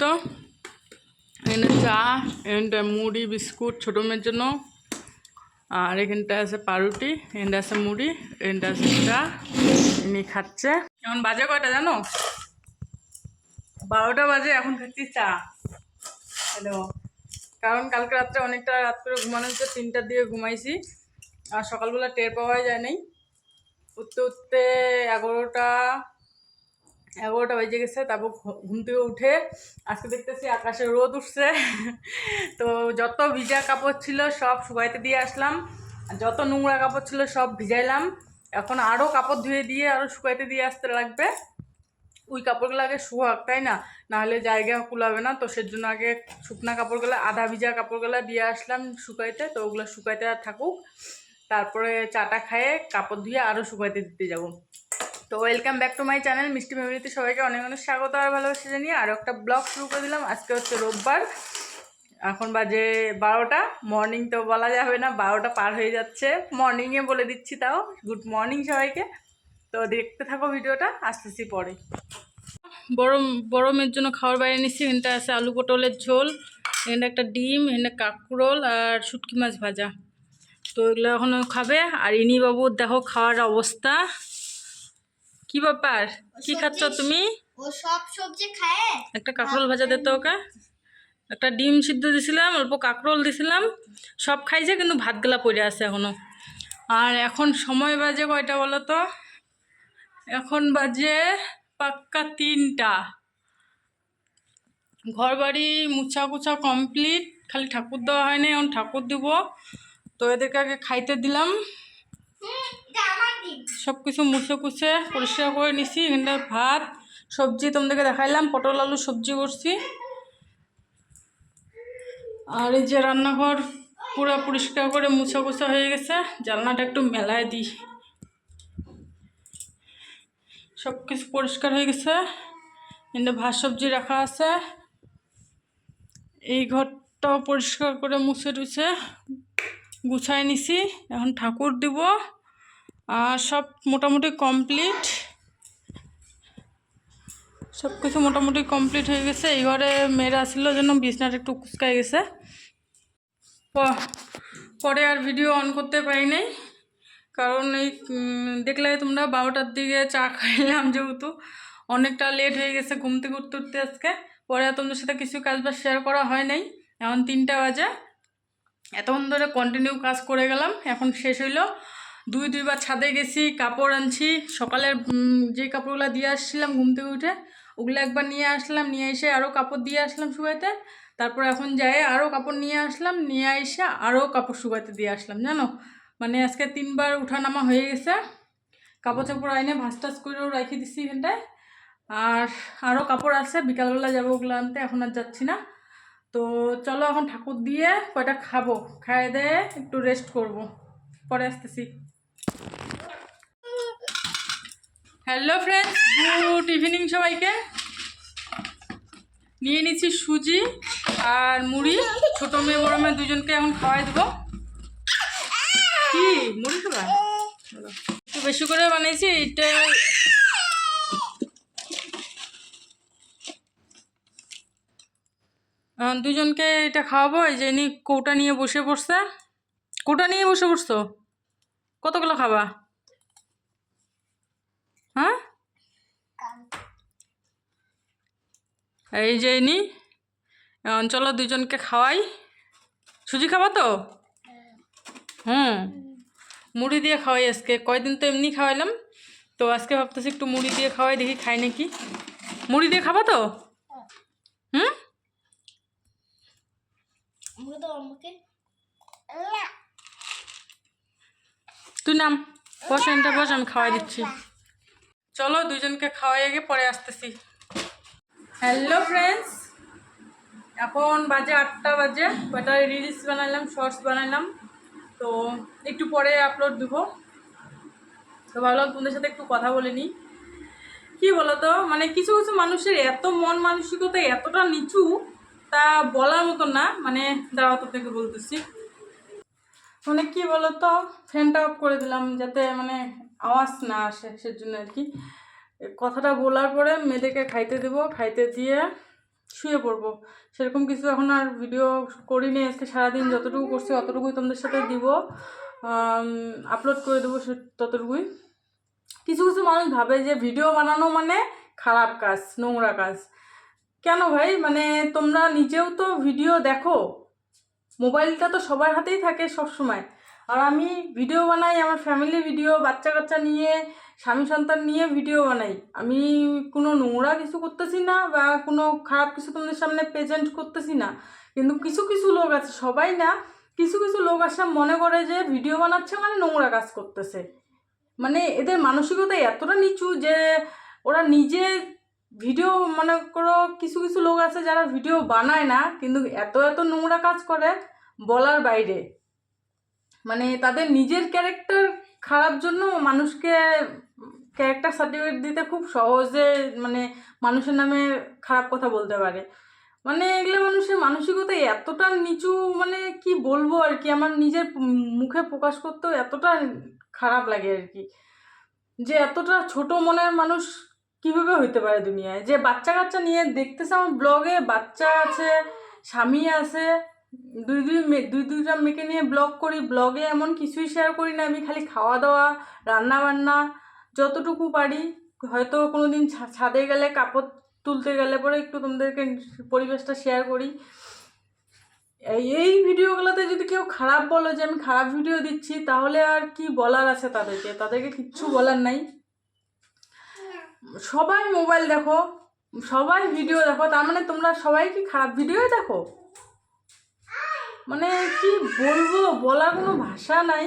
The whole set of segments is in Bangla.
তো এখানে চা, এখানটা মুড়ি, বিস্কুট, ছোটো মেয়ের জন্য। আর এখানটা আছে পাউরুটি এখানটা আছে মুড়ি এখানটা আছে চা ইনি খাচ্ছে। এখন বাজে কয়টা জানো? বারোটা বাজে, এখন খাচ্ছি চা। হ্যালো কারণ কালকে রাত্রে অনেকটা রাত করে ঘুমানো হচ্ছে তিনটার দিকে ঘুমাইছি। আর সকালবেলা টের পাওয়াই যায় নাই। উঠতে উঠতে এগারোটা এগারোটা বেজে গেছে, তারপর ঘুম থেকে উঠে আজকে দেখতেছি আকাশে রোদ উঠছে। তো যত ভিজা কাপড় ছিল সব শুকাইতে দিয়ে আসলাম, যত নোংরা কাপড় ছিল সব ভিজাইলাম। এখন আরও কাপড় ধুয়ে দিয়ে আরও শুকাইতে দিয়ে আসতে লাগবে। ওই কাপড়গুলো আগে শুকাক, তাই না? নাহলে জায়গা কুলাবে না, তো সেজন্য আগে শুকনা কাপড়গুলো, আধা ভিজা কাপড়গুলো দিয়ে আসলাম শুকাইতে, তো ওগুলো শুকাইতে থাকুক। তারপরে চাটা খায়ে কাপড় ধুয়ে আরও শুকাইতে দিতে যাব। তো welcome back to my channel মিষ্টি ফ্যামিলিতে সবাইকে অনেক অনেক স্বাগত আর ভালোবাসা জানিয়ে আরও একটা ব্লগ শুরু করে দিলাম। আজকে হচ্ছে রোববার। এখন বাজে বারোটা। মর্নিং তো বলা যাবে না, বারোটা পার হয়ে যাচ্ছে। মর্নিংয়ে বলে দিচ্ছি তাও। গুড মর্নিং সবাইকে। তো দেখতে থাকো ভিডিওটা, আসতেছি পরে। বড় বড়মের জন্য খাবার বাইরে নিচ্ছি। এখানটা আছে আলু পটলের ঝোল এখানে একটা ডিম এখানে কাকরোল আর শুটকি মাছ ভাজা। তো এগুলো এখনও খাবে। আর ইনি বাবুর দেখো, খাওয়ার অবস্থা। কি ব্যাপার? কি খাচ্ছ তুমি? ও সব সবজি খায়। একটা কাঁকরোল ভাজা দিতে ওকে। একটা ডিম সিদ্ধ দিছিলাম অল্প কাঁকরোল দিছিলাম। সব খাইছে কিন্তু ভাতগুলা পড়ে আছে এখনও। আর এখন সময় বাজে কয়টা বলো তো? এখন বাজে পাক্কা তিনটা। ঘর বাড়ি মুছা কুচা কমপ্লিট খালি ঠাকুর দেওয়া হয়নি এখন ঠাকুর দিব। তো এদেরকে আগে খাইতে দিলাম। সব কিছু মুছে কুছে পরিষ্কার করে নিছি, এখানটা ভাত, সবজি তোমাদেরকে দেখাইলাম, পটল, আলু, সবজি করছি। আর এই যে রান্নাঘর পুরো পরিষ্কার করে মুছা কুচা হয়ে গেছে, জানলাটা একটু মেলায় দিই। সব কিছু পরিষ্কার হয়ে গেছে এখানে ভাত, সবজি রাখা আছে। এই ঘরটাও পরিষ্কার করে মুছে টুছে গুছাই নিছি, এখন ঠাকুর দিব। সব মোটামুটি কমপ্লিট। সব কিছু মোটামুটি কমপ্লিট হয়ে গেছে। এই ঘরে মেয়েরা আসছিল জন্য বিছনাটা একটু কুচকাই গেছে। পরে আর ভিডিও অন করতে পারি নাই। কারণ এই দেখলে তোমরা বারোটার দিকে চা খাইলাম যেহেতু। অনেকটা লেট হয়ে গেছে ঘুম থেকে উঠতে আজকে। পরে আর তোমাদের সাথে কিছু কাজ বাজ শেয়ার করা হয় নাই। এখন তিনটা বাজে। এতক্ষণ ধরে কন্টিনিউ কাজ করে গেলাম। এখন শেষ হইল। দুই, দুইবার ছাদে গেছি, কাপড় আনছি। সকালের যে কাপড়গুলো দিয়ে আসছিলাম ঘুম থেকে উঠে, ওগুলো একবার নিয়ে আসলাম, নিয়ে এসে আরও কাপড় দিয়ে আসলাম শুকাইতে। তারপর এখন যাই আরও কাপড় নিয়ে আসলাম, নিয়ে এসে আরও কাপড় শুকাইতে দিয়ে আসলাম, জানো? মানে আজকে তিনবার উঠানামা হয়ে গেছে। কাপড় চাপড় আইনে ভাস টাস করেও রেখে দিচ্ছি এখানটায়। আর আরও কাপড় আছে, বিকালবেলা যাব ওগুলো আনতে, এখন আর যাচ্ছি না। তো চলো এখন ঠাকুর দিয়ে কয়টা খাব? খাইয়ে দিয়ে একটু রেস্ট করব। পরে আসতেছি। হ্যালো ফ্রেন্ডস গুড ইভিনিং সবাইকে। নিয়ে নিচ্ছি সুজি আর মুড়ি। ছোটো মেয়ে, বড় মেয়ে দুজনকে এখন খাওয়াই দেবো। কি? মুড়ি খাবা? বলো। একটু বেশি করে বানিয়েছি এটা দুজনকে এটা খাওয়াবো। এই যে ইনি কৌটা নিয়ে বসে পড়ছে। কৌটা নিয়ে বসে পড়ছো? কতগুলো খাবা হ্যাঁ এই যে ইনি এখন চলো দুজনকে খাওয়াই। সুজি খাবা তো? হুম। মুড়ি দিয়ে খাওয়াই আজকে। কয়দিন তো এমনি খাওয়াইলাম। তো আজকে ভাবতেছি একটু মুড়ি দিয়ে খাওয়াই দেখি খাই নাকি। মুড়ি দিয়ে খাবা তো? হুম? তুই নাম। বস এনটা বস আমি খাওয়াই দিচ্ছি। চলো দুজনকে খাওয়াই আগে পরে আসতেছি। হ্যালো ফ্রেন্ডস এখন বাজে আটটা বাজে কয়টা রিলস বানাইলাম শর্টস বানাইলাম। তো একটু পরে আপলোড দেবো। তো ভাবলাম তোমাদের সাথে একটু কথা বলে নিই। কী বলো তো মানে কিছু কিছু মানুষের এত মন মানসিকতা এতটা নিচু, তা বলার মতো না। মানে দাঁড়াও তো থেকে বলতেছি। মানে কি বলতো? ফ্যানটা অফ করে দিলাম যাতে মানে আওয়াজ না আসে, সেজন্য আর কি। কথাটা বলার পরে মেয়েদেরকে খাইতে দেবো, খাইতে দিয়ে শুয়ে পড়ব। সেরকম কিছু এখন আর ভিডিও করিনি, আজকে সারাদিন যতটুকু করছি অতটুকুই তোমাদের সাথে দিব। আপলোড করে দেবো সে, ততটুকুই। কিছু কিছু মানুষ ভাবে যে ভিডিও বানানো মানে খারাপ কাজ, নোংরা কাজ। কেন ভাই? মানে তোমরা নিজেও তো ভিডিও দেখো। মোবাইলটা তো সবার হাতেই থাকে সব সময় আর আমি ভিডিও বানাই, আমার ফ্যামিলি ভিডিও বাচ্চা কাচ্চা নিয়ে স্বামী সন্তান নিয়ে ভিডিও বানাই। আমি কোনো নোংরা কিছু করতেছি না বা কোনো খারাপ কিছু তোমাদের সামনে প্রেজেন্ট করতেছি না। কিন্তু কিছু কিছু লোক আছে, সবাই না কিছু কিছু লোক আসে মনে করে যে ভিডিও বানাচ্ছে মানে নোংরা কাজ করতেছে। মানে এদের মানসিকতা এতটা নিচু যে ওরা নিজে ভিডিও মনে করো কিছু কিছু লোক আছে যারা ভিডিও বানায় না, কিন্তু এত এত নোংরা কাজ করে বলার বাইরে। মানে তাদের নিজের ক্যারেক্টার খারাপ জন্য মানুষকে ক্যারেক্টার সার্টিফিকেট দিতে খুব সহজে মানে মানুষের নামে খারাপ কথা বলতে পারে। মানে এগুলো মানুষের মানসিকতা এতটা নিচু মানে কি বলব আর কি, আমার নিজের মুখে প্রকাশ করতেও এতটা খারাপ লাগে আর কি। যে এতটা ছোট মনের মানুষ কীভাবে হইতে পারে দুনিয়ায়? যে বাচ্চা কাচ্চা নিয়ে দেখতেছে আমার ব্লগে বাচ্চা আছে, স্বামী আছে, দুই দুই দুই দুইটা মেয়েকে নিয়ে ব্লগ করি ব্লগে এমন কিছুই শেয়ার করি না, আমি খালি খাওয়া দাওয়া রান্না বান্না যতটুকু পারি, হয়তো কোনো দিন ছাদে গেলে, কাপড় তুলতে গেলে পরে একটু তোমাদেরকে পরিবেশটা শেয়ার করি। এই ভিডিওগুলোতে যদি কেউ খারাপ বলো যে আমি খারাপ ভিডিও দিচ্ছি, তাহলে আর কি বলার আছে তাদেরকে? তাদেরকে কিচ্ছু বলার নাই। সবাই মোবাইল দেখো, সবাই ভিডিও দেখো, তার মানে তোমরা সবাই কি খারাপ ভিডিওই দেখো? মানে কি বলব, বলার কোনো ভাষা নাই।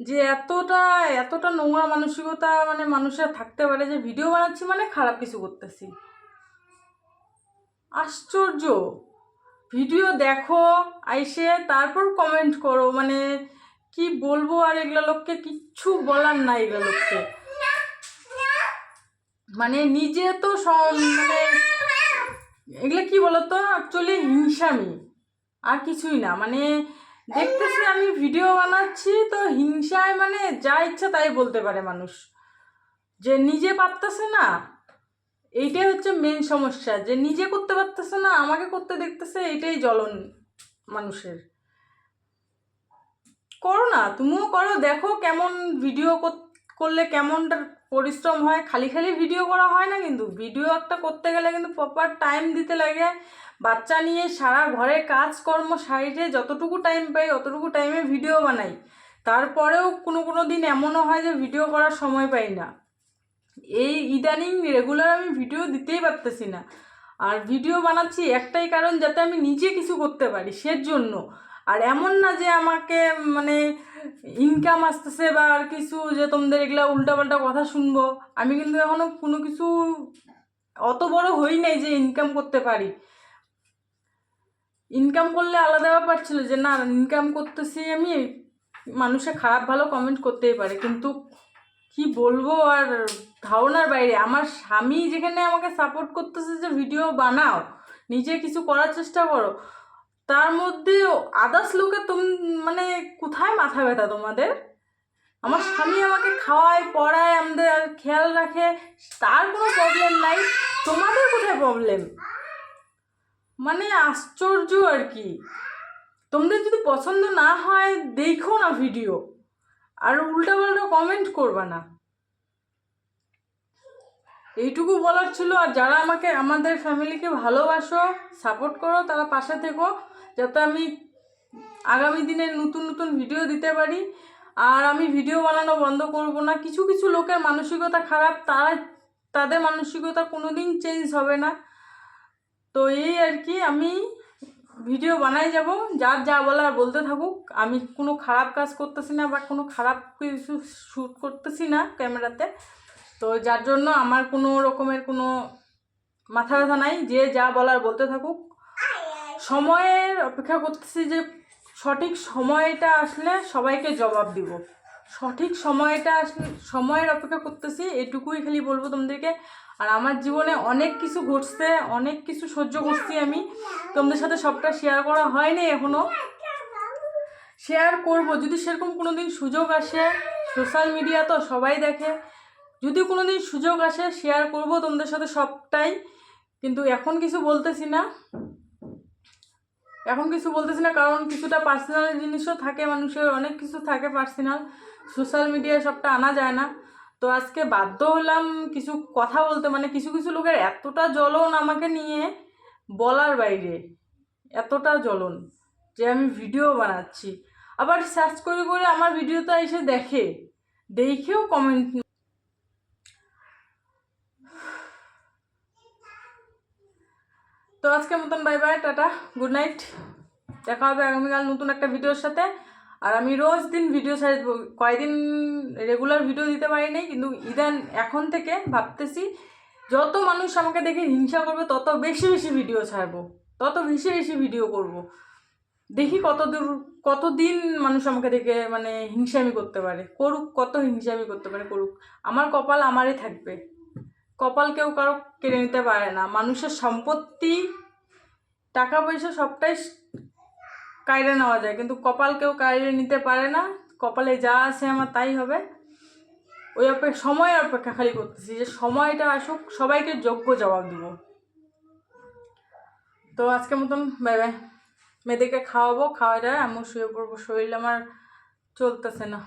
যে এতটা এতটা নোংরা মানসিকতা মানে মানুষের থাকতে পারে যে ভিডিও বানাচ্ছি মানে খারাপ কিছু করতেছি। আশ্চর্য। ভিডিও দেখো, আইসে, তারপর কমেন্ট করো মানে কি বলব আর এগুলো লোককে কিচ্ছু বলার নাই এগুলো লোককে। মানে নিজে তো মানে এগুলো কি বলতো? অ্যাকচুয়ালি হিংসামি। আর কিছুই না মানে দেখতেছি আমি ভিডিও বানাচ্ছি, তো হিংসায় মানে যা ইচ্ছা তাই বলতে পারে মানুষ। যে নিজে পারতেছে না, এইটাই হচ্ছে মেন সমস্যা। যে নিজে করতে পারতেছে না, আমাকে করতে দেখতেছে এটাই জ্বলন মানুষের। করো না, তুমিও করো, দেখো কেমন ভিডিও করলে কেমনটা পরিশ্রম হয়। খালি খালি ভিডিও করা হয় না কিন্তু ভিডিও একটা করতে গেলে কিন্তু প্রপার টাইম দিতে লাগে। বাচ্চা নিয়ে সারা ঘরে কাজকর্ম সাইডে যতটুকু টাইম পাই অতটুকু টাইমে ভিডিও বানাই। তারপরেও কোনো কোনো দিন এমনও হয় যে ভিডিও করার সময় পাই না। এই ইদানিং রেগুলার আমি ভিডিও দিতেই পারতেছি না। আর ভিডিও বানাচ্ছি একটাই কারণ যাতে আমি নিজে কিছু করতে পারি সের জন্য আর এমন না যে আমাকে মানে ইনকাম আসতেছে বা আর কিছু যে তোমাদের এগুলা উল্টাপাল্টা কথা শুনব। আমি কিন্তু এখনও কোনো কিছু অত বড় হই নাই যে ইনকাম করতে পারি। ইনকাম করলে আলাদা ব্যাপার ছিল যে, না ইনকাম করতেছি আমি। মানুষে খারাপ ভালো কমেন্ট করতেই পারে, কিন্তু কি বলব আর ধারণার বাইরে। আমার স্বামী যেখানে আমাকে সাপোর্ট করতেছে যে, ভিডিও বানাও, নিজে কিছু করার চেষ্টা করো। তার মধ্যে আদার্স লোকে তুম মানে কোথায় মাথা ব্যথা তোমাদের? আমার স্বামী আমাকে খাওয়ায়, পড়ায়, আমাদের খেয়াল রাখে, তার কোনো প্রবলেম নাই। তোমাদের কোথায় প্রবলেম মানে আশ্চর্য আর কি। তোমাদের যদি পছন্দ না হয়, দেখো না ভিডিও আর উল্টাপাল্টা কমেন্ট করবা না। এইটুকু বলার ছিল, আর যারা আমাকে, আমাদের ফ্যামিলিকে ভালোবাসো সাপোর্ট করো, তারা পাশে থেকো, যাতে আমি আগামী দিনে নতুন নতুন ভিডিও দিতে পারি। আর আমি ভিডিও বানানো বন্ধ করব না। কিছু কিছু লোকের মানসিকতা খারাপ, তারা, তাদের মানসিকতা কোনো দিন চেঞ্জ হবে না। তো এই আর কি, আমি ভিডিও বানাই যাব, যার যা বলার বলতে থাকুক। আমি কোনো খারাপ কাজ করতেছি না বা কোনো খারাপ কিছু শ্যুট করতেছি না ক্যামেরাতে। তো যার জন্য আমার কোনো রকমের কোনো মাথা ব্যথা নাই, যে যা বলার বলতে থাকুক। সময়ের অপেক্ষা করতেছি যে সঠিক সময়টা আসলে সবাইকে জবাব দিব। সঠিক সময়টা আসলে সময়ের অপেক্ষা করতেছি, এটুকুই খালি বলব তোমাদেরকে। আর আমার জীবনে অনেক কিছু ঘটছে, অনেক কিছু সহ্য করছি আমি। তোমাদের সাথে সবটা শেয়ার করা হয়নি এখনও। শেয়ার করব। যদি সেরকম কোনো দিন সুযোগ আসে সোশ্যাল মিডিয়া তো সবাই দেখে। যদি কোনো দিন সুযোগ আসে শেয়ার করব তোমাদের সাথে সবটাই। কিন্তু এখন কিছু বলতেছি না। এখন কিছু বলতেছি না, কারণ কিছুটা পার্সোনাল জিনিসও থাকে মানুষের, অনেক কিছু থাকে পার্সোনাল সোশ্যাল মিডিয়ায় সবটা আনা যায় না। তো আজকে বাধ্য হলাম কিছু কথা বলতে মানে কিছু কিছু লোকের এতটা জ্বলন আমাকে নিয়ে বলার বাইরে, এতটা জ্বলন যে আমি ভিডিও বানাচ্ছি। আবার সার্চ করে করে আমার ভিডিওটা এসে দেখে, দেখেও কমেন্ট তো আজকের মতন bye bye tata good night দেখা হবে আগামীকাল নতুন একটা ভিডিওর সাথে। আর আমি রোজ দিন ভিডিও ছাড়ি কয়েকদিন রেগুলার ভিডিও দিতে পারি নাই, কিন্তু ইদান এখন থেকে ভাবতেছি, যত মানুষ আমাকে দেখে হিংসা করবে, তত বেশি বেশি ভিডিও ছাড়বো। তত বেশি বেশি ভিডিও করব। দেখি কত দূর কতদিন মানুষ আমাকে দেখে মানে হিংসামি করতে পারে। করুক, কত হিংসামি করতে পারে, করুক। আমার কপাল আমারই থাকবে। কপাল কেউ কারও কেড়ে নিতে পারে না। মানুষের সম্পত্তি টাকা পয়সা সবটাই কায়রে নেওয়া যায়, কিন্তু কপাল কেউ কায়রে নিতে পারে না। কপালে যা আছে আমার তাই হবে। ওই অপেক্ষা সময় অপেক্ষা খালি করতেছি যে সময়টা আসুক, সবাইকে যোগ্য জবাব দিব। তো আজকের মতন মেয়েদেরকে খাওয়াবো খাওয়াটা আমি শুয়ে পড়ব, শরীর আমার চলতেছে না।